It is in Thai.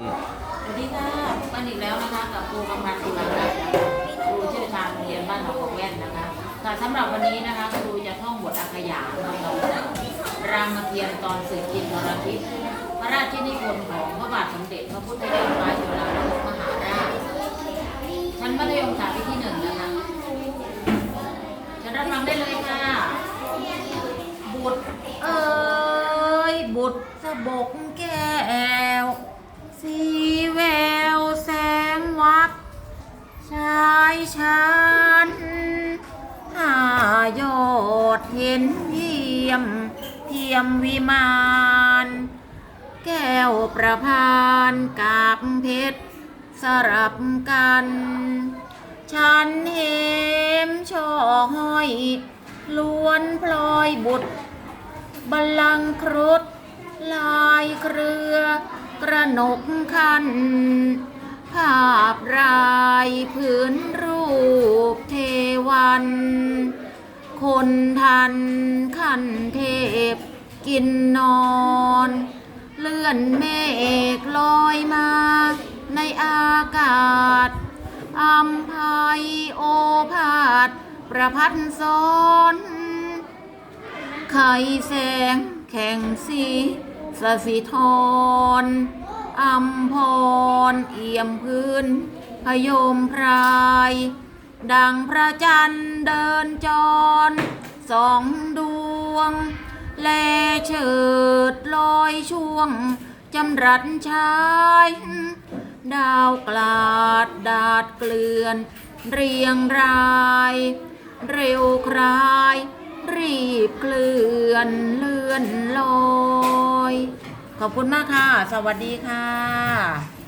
สวัสดีค่ะพบกันอีกแล้วนะคะกับครูกำพันธ์ตุลาการนะคะครูเชี่ยวชาญโรงเรียนบ้านหนองของแว่นนะคะค่ะสำหรับวันนี้นะคะครูจะท่องบทอักขยานของเรารามเกียรติ์ตอนสืบกินทรพิษพระราชนิพนธ์ของพระบาทสมเด็จพระพุทธยอดฟ้าจุฬาโลกมหาราชชั้นมัธยมศึกษาปีที่หนึ่งนะคะจะรับฟังได้เลยค่ะ บุตรเอ้ยบุตรสะบกแกายชันหายอดเห็นเยี่ยม เทียมวิมาน แก้วประพานกาบเพชรสลับกัน ฉันเห็มช่อห้อยล้วนพลอยบุตรบัลลังครุฑลายเครือ กระหนกคัน ภาพรายพื้น วัน คนทันขันเทพกินนอน เลื่อนเมฆลอยมา ในอากาศอัมภัยโอภาสประพัดสอนไข่แสงแข่งสีสสิธรอัมพร เอี่ยมพื้น พยมพราย ดังพระจันทร์เดินจรสองดวงแลเฉิดลอยช่วง จำรัดชาย ดาวกลาดดาดเกลื่อน เรียงราย เร็วคลาย รีบเคลื่อนเลื่อนลอย ขอบคุณมากค่ะ สวัสดีค่ะ